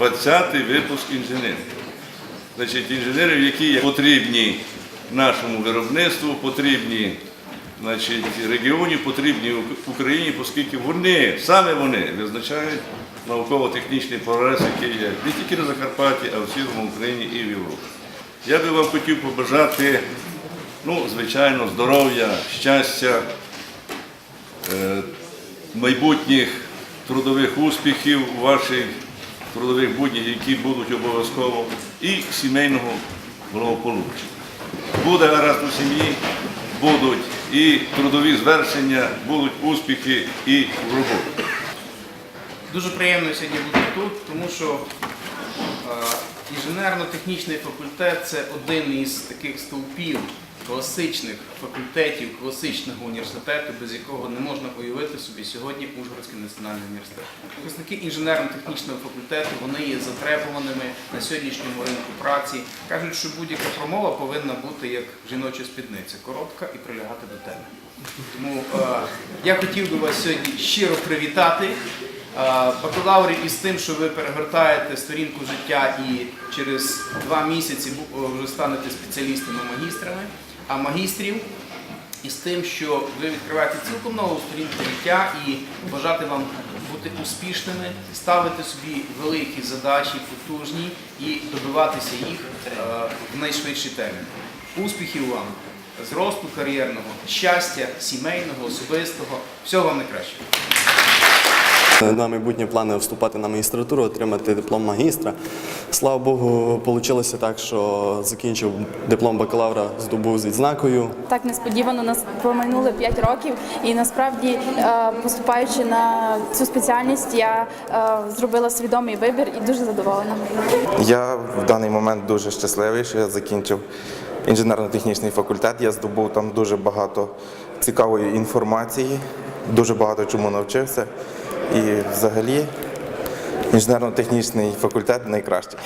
20-й випуск інженерів. Значить, інженерів, які потрібні нашому виробництву, потрібні значить, регіоні, потрібні Ук- Україні, оскільки вони, саме вони визначають науково-технічний прогрес, який є не тільки на Закарпатті, а в цілому Україні і в Європі. Я би вам хотів побажати, ну, звичайно, здоров'я, щастя, е, майбутніх трудових успіхів у ваших трудових буднях, які будуть обов'язково, і сімейного благополуччя. Буде гаразд у сім'ї, будуть і трудові звершення, будуть успіхи і в роботі. Дуже приємно сьогодні бути тут, тому що е, інженерно-технічний факультет це один із таких стовпів класичних факультетів, класичного університету, без якого не можна уявити собі сьогодні Ужгородський національний університет. Випускники інженерно-технічного факультету вони є затребуваними на сьогоднішньому ринку праці. Кажуть, що будь-яка промова повинна бути як жіноча спідниця, коротка і прилягати до теми. Тому е, я хотів би вас сьогодні щиро привітати. Е, Бакалаврів із тим, що ви перегортаєте сторінку життя і через два місяці е, вже станете спеціалістами-магістрами, а магістрів із тим, що ви відкриваєте цілком нову сторінку життя і бажати вам бути успішними, ставити собі великі задачі, потужні і добиватися їх е, в найшвидший термін. Успіхів вам, зросту кар'єрного, щастя, сімейного, особистого. Всього вам найкращого. На майбутнє плани вступати на магістратуру, отримати диплом магістра. Слава Богу, вийшло так, що закінчив диплом бакалавра, здобув з відзнакою. Так несподівано нас промайнули 5 років, і насправді, е, поступаючи на цю спеціальність, я е, зробила свідомий вибір і дуже задоволена. Я в даний момент дуже щасливий, що я закінчив інженерно-технічний факультет. Я здобув там дуже багато цікавої інформації, дуже багато чому навчився. І взагалі інженерно-технічний факультет найкращий.